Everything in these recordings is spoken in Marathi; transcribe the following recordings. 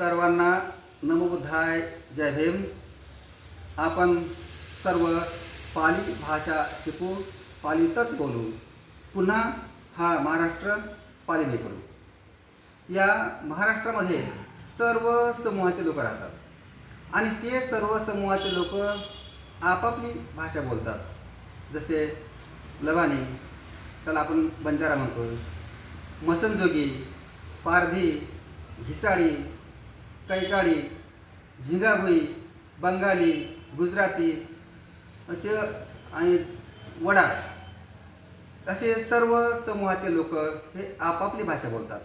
सर्वांना नमबुद्धाय जय भीम आपण सर्व पाली भाषा शिकू पालीतच बोलू. पुन्हा हा महाराष्ट्र पालीने करू. या महाराष्ट्रामध्ये सर्व समूहाचे लोक राहतात. आणि ते सर्व समूहाचे लोक आपापली भाषा बोलतात. जसे लवानी त्याला आपण बंजारा म्हणतो. मसनजोगी पारधी घिसाळी कैकाडी झिंगाभुई बंगाली गुजराती असे आणि वडा असे सर्व समूहाचे लोक हे आपापली भाषा बोलतात.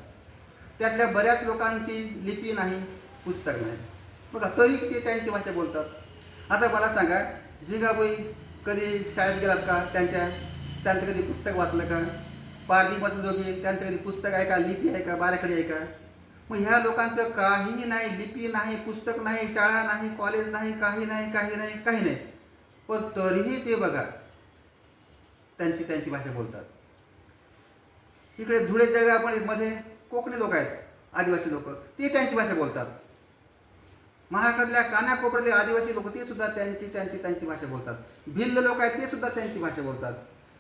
त्यातल्या बऱ्याच लोकांची लिपी नाही पुस्तक नाही. बघा तरी ते त्यांची भाषा बोलतात. आता मला सांगा झिंगाभुई कधी शाळेत गेलात का? त्यांच्या त्यांचं कधी पुस्तक वाचलं का? पारधी जोगी त्यांचं कधी पुस्तक आहे का? लिपी आहे का? बाराखडी आहे का? मग ह्या लोकांचं काही नाही लिपी नाही पुस्तक नाही शाळा नाही कॉलेज नाही काही नाही काही नाही काही नाही. पण तरीही ते बघा त्यांची त्यांची भाषा बोलतात. इकडे धुळे जळगावमध्ये कोकणी लोक आहेत आदिवासी लोक ते त्यांची भाषा बोलतात. महाराष्ट्रातल्या कानाकोपऱ्यातले आदिवासी लोक ते सुद्धा त्यांची त्यांची त्यांची भाषा बोलतात. भिल्ल लोक आहेत ते सुद्धा त्यांची भाषा बोलतात.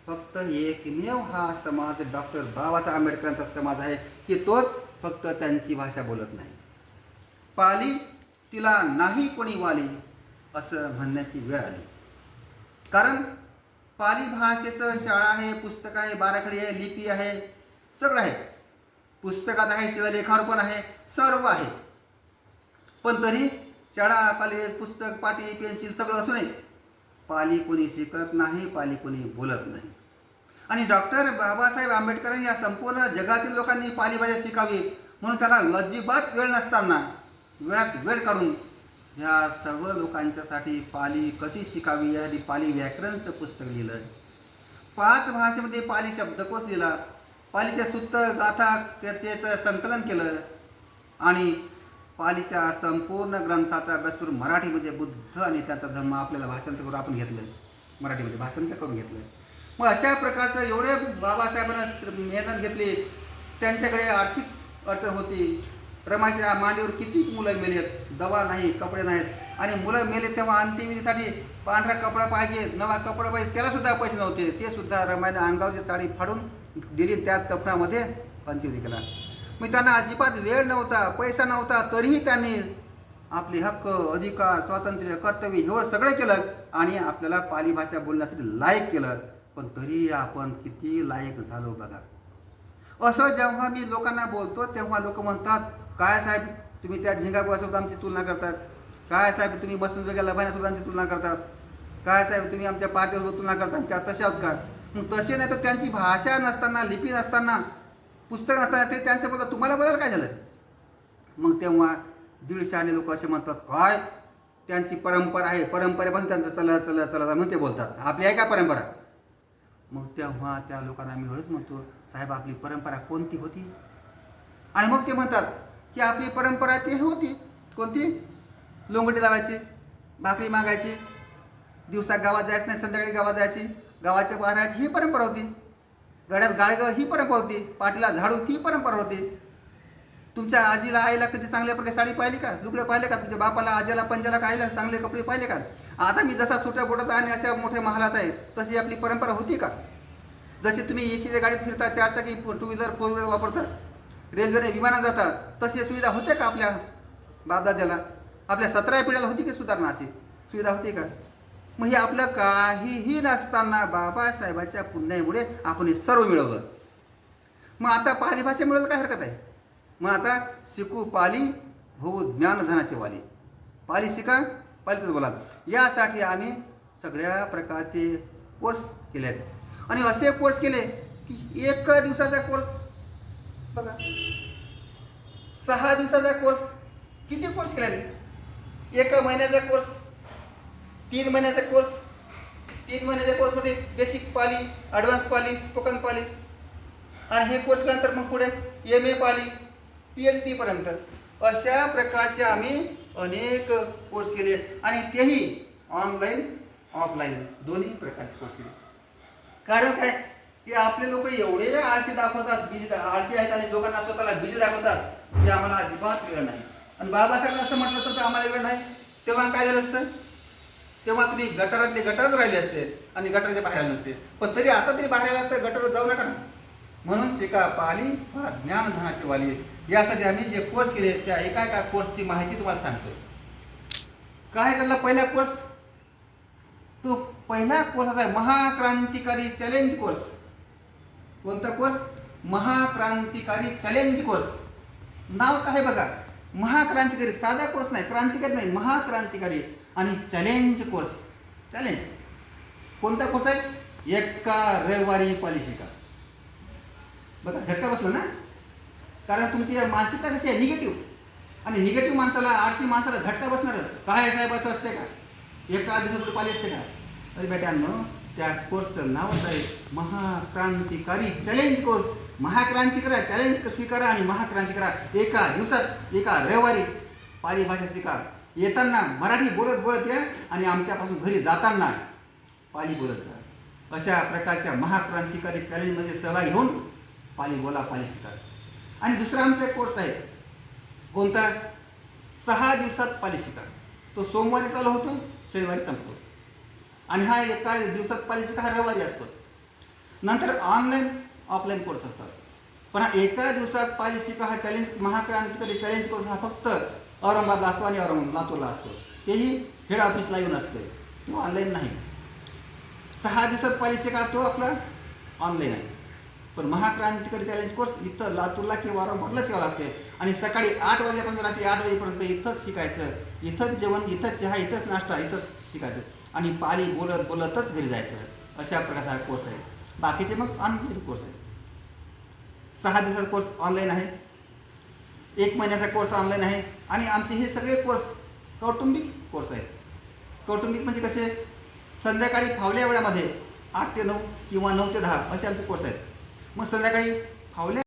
फक्त एकमेव हा समाज डॉक्टर बाबासाहेब आंबेडकरांचा समाज आहे की तोच फक्त त्यांची भाषा बोलत नाही. पाली तिला नाही कोणी वाली असं म्हणण्याची वेळ आली. कारण पाली भाषेचं शाळा आहे पुस्तक आहे बाराखडी आहे लिपी आहे सगळं आहे. पुस्तकात आहे शिलालेखावर पण आहे सर्व आहे. पण तरी शाळा कॉलेज पुस्तक पाटी पेन्सिल सगळं असूनही पाली कोणी शिकत नाही पाली कोणी बोलत नाही. आणि डॉक्टर बाबासाहेब आंबेडकरांनी या संपूर्ण जगातील लोकांनी पाली भाषा शिकावी म्हणून त्याला अजिबात वेळ नसताना वेळात वेळ काढून ह्या सर्व लोकांच्यासाठी पाली कशी शिकावी यासाठी पाली व्याकरणचं पुस्तक लिहिलं. पाच भाषेमध्ये पाली शब्दकोश लिहिला. पालीच्या सुत्त गाथा त्याचं संकलन केलं. आणि पालीच्या संपूर्ण ग्रंथाचा अभ्यास करून मराठीमध्ये बुद्ध आणि त्याचा धर्म आपल्याला भाषांतर करून आपण घेतलं. मराठीमध्ये भाषांतर करून घेतलं. मग अशा प्रकारचं एवढे बाबासाहेबांना मेहनत घेतली. त्यांच्याकडे आर्थिक अडचण होती. रमाच्या मांडीवर किती मुलं मेलेत आहेत दवा नाही कपडे नाहीत. आणि मुलं मेले तेव्हा अंत्यविधीसाठी पांढरा कपडा पाहिजे नवा कपडा पाहिजे त्याला सुद्धा पैसे नव्हते. ते सुद्धा रमाने अंगावरची साडी फाडून दिली. त्या कपड्यामध्ये अंत्यविधी केला. मग त्यांना अजिबात वेळ नव्हता पैसा नव्हता तरीही त्यांनी आपले हक्क अधिकार स्वातंत्र्य कर्तव्य हे सगळं केलं आणि आपल्याला पाली भाषा बोलण्यासाठी लायक केलं. पण तरी आपण किती लायक झालो बघा. असं जेव्हा मी लोकांना बोलतो तेव्हा लोक म्हणतात काय साहेब तुम्ही त्या झिंगाबासोबत आमची तुलना करतात? काय साहेब तुम्ही मस्त वगैरे लभाण्यासोबत आमची तुलना करतात? काय साहेब तुम्ही आमच्या पार्टीसोबत तुलना करतात? त्या तसे आहोत का? मग तसे नाही तर त्यांची भाषा नसताना लिपी नसताना पुस्तक नसताना ते त्यांचं बोलतात. तुम्हाला बदल काय झालं? मग तेव्हा दीडशे लोक असे म्हणतात काय? त्यांची परंपरा आहे. परंपरेपासून त्यांचं चला चला चला म्हणून ते बोलतात. आपली आहे का परंपरा? मग तेव्हा त्या लोकांना आम्ही हळूच म्हणतो साहेब आपली परंपरा कोणती होती? आणि मग ते म्हणतात की आपली परंपरा ती होती. कोणती? लोंगटी लावायची भाकरी मागायची दिवसा गावात जायचं नाही संध्याकाळी गावात जायची. गावाच्या बाहेर ही परंपरा होती. गड्यात गाळगळ ही परंपरा होती. पाठीला झाडू ती परंपरा होती. तुमच्या आजीला आईला कधी चांगल्या प्रकारे साडी पाहिली का? लुगडे पाहिले का? तुमच्या बापाला आजीला पंजाला आईला चांगले कपडे पाहिले का? आता मी जसा सुट्या बोटत आणि अशा मोठ्या महालात आहे तशी आपली परंपरा होती का? जशी तुम्ही एसीच्या गाडीत फिरता चारचाकी टू व्हीलर फोर व्हीलर वापरतात रेल्वेने विमानात जातात तशी सुविधा होत्या का आपल्या बापदाद्याला? आपल्या सतरा पिढ्याला होती की सुधारणा अशी? सुविधा होती का? मग हे आपलं काहीही नसताना बाबासाहेबाच्या पुण्यामुळे आपण हे सर्व मिळवलं. मग आता पाली भाषा मिळवलं काय हरकत आहे? मग आता शिकू पाली होऊ ज्ञानधनाचे वाली. पाली शिका पालीतच बोला. यासाठी आम्ही सगळ्या प्रकारचे कोर्स केले आहेत. आणि असे कोर्स केले की एक दिवसाचा कोर्स बघा. सहा दिवसाचा कोर्स किती कोर्स केले एका महिन्याचा कोर्स तीन महिन्याचा कोर्स तीन महिन्याच्या कोर्समध्ये basic Pali advanced Pali spoken Pali. आणि हे कोर्स केल्यानंतर मग पुढे M A Pali P H डीपर्यंत अशा प्रकारचे आम्ही अनेक कोर्स केले आणि तेही ऑनलाईन ऑफलाईन दोन्ही प्रकारचे कोर्स केले. कारण काय? की आपले लोक एवढे आळशी दाखवतात बीज आळशी आहेत आणि लोकांना स्वतःला बीज दाखवतात की आम्हाला अजिबात वेळ नाही. आणि बाबासाहेब असं म्हटलं असतं तर आम्हाला वेळ नाही. तेव्हा काय झालं असतं? तेव्हा तुम्ही गटारातले गटारच राहिले असते आणि गटाराच्या बाहेर नसते. पण तरी आता तरी बाहेर आला तर गटारात जाऊ नका ना. म्हणून शिका पाली हा ज्ञानधनाची वाली यासाठी आम्ही जे कोर्स केले त्या एका एका कोर्सची माहिती तुम्हाला सांगतो काय त्यातला पहिला कोर्स तो पहिला कोर्स असा आहे महाक्रांतिकारी चॅलेंज कोर्स कोणता कोर्स महाक्रांतिकारी चॅलेंज कोर्स नाव काय आहे बघा? महाक्रांतिकारी साधा कोर्स नाही क्रांतिकारी नाही महाक्रांतिकारी आणि चॅलेंज कोर्स चॅलेंज कोणता कोर्स आहे? एका रविवारी पॉलिशिका बघा झटका बसला ना? कारण तुमची मानसिकता कशी आहे? निगेटिव्ह आणि निगेटिव्ह माणसाला आठशे माणसाला झटका बसणारच. काय साहेब असं असते का? एका दिवसात पाली असते का? अरे बेट्यांनो त्या कोर्सचं नावच आहे महाक्रांतिकारी चॅलेंज कोर्स महाक्रांती करा चॅलेंज स्वीकारा आणि महाक्रांती करा एका दिवसात एका रविवारी पाली भाषा स्वीकार. येताना मराठी बोलत बोलत या आणि आमच्यापासून घरी जाताना पाली बोलत जा. अशा प्रकारच्या महाक्रांतिकारी चॅलेंजमध्ये सहभागी होऊन पाली बोला पाली स्वीकार आणि दुसरा आमचा एक कोर्स आहे. कोणता? सहा दिवसात पाली शिका तो सोमवारी चालू होतो शनिवारी संपतो. आणि हा एका दिवसात पाली शिका हा रविवारी असतो. नंतर ऑनलाईन ऑफलाईन कोर्स असतात. पण हा एका दिवसात पाली शिका हा चॅलेंज महाक्रांतिकारी चॅलेंज कोर्स हा फक्त औरंगाबादला असतो आणि औरंगाबाद लातूरला असतो. तेही हेड ऑफिसला येऊन असते. तो ऑनलाईन नाही. सहा दिवसात पाली शिका तो आपला ऑनलाईन आहे. पण महाक्रांतिकारी चॅलेंज कोर्स इथं लातूरला किंवा वारंवारलाच यावं लागते आणि सकाळी आठ वाजल्यापासून रात्री आठ वाजेपर्यंत इथंच शिकायचं. इथंच जेवण इथंच चहा इथंच नाश्ता इथंच शिकायचं. आणि पाली बोलत बोलतच घरी जायचं. अशा प्रकारचा हा कोर्स आहे. बाकीचे मग ऑनलाईन कोर्स आहे. सहा दिवसाचा कोर्स ऑनलाईन आहे. एक महिन्याचा कोर्स ऑनलाईन आहे. आणि आमचे हे सगळे कोर्स कौटुंबिक कोर्स आहेत. कौटुंबिक म्हणजे कसे? संध्याकाळी फावल्या वेळामध्ये आठ ते नऊ किंवा नऊ ते दहा असे आमचे कोर्स आहेत. मग संध्याकाळी फावल्या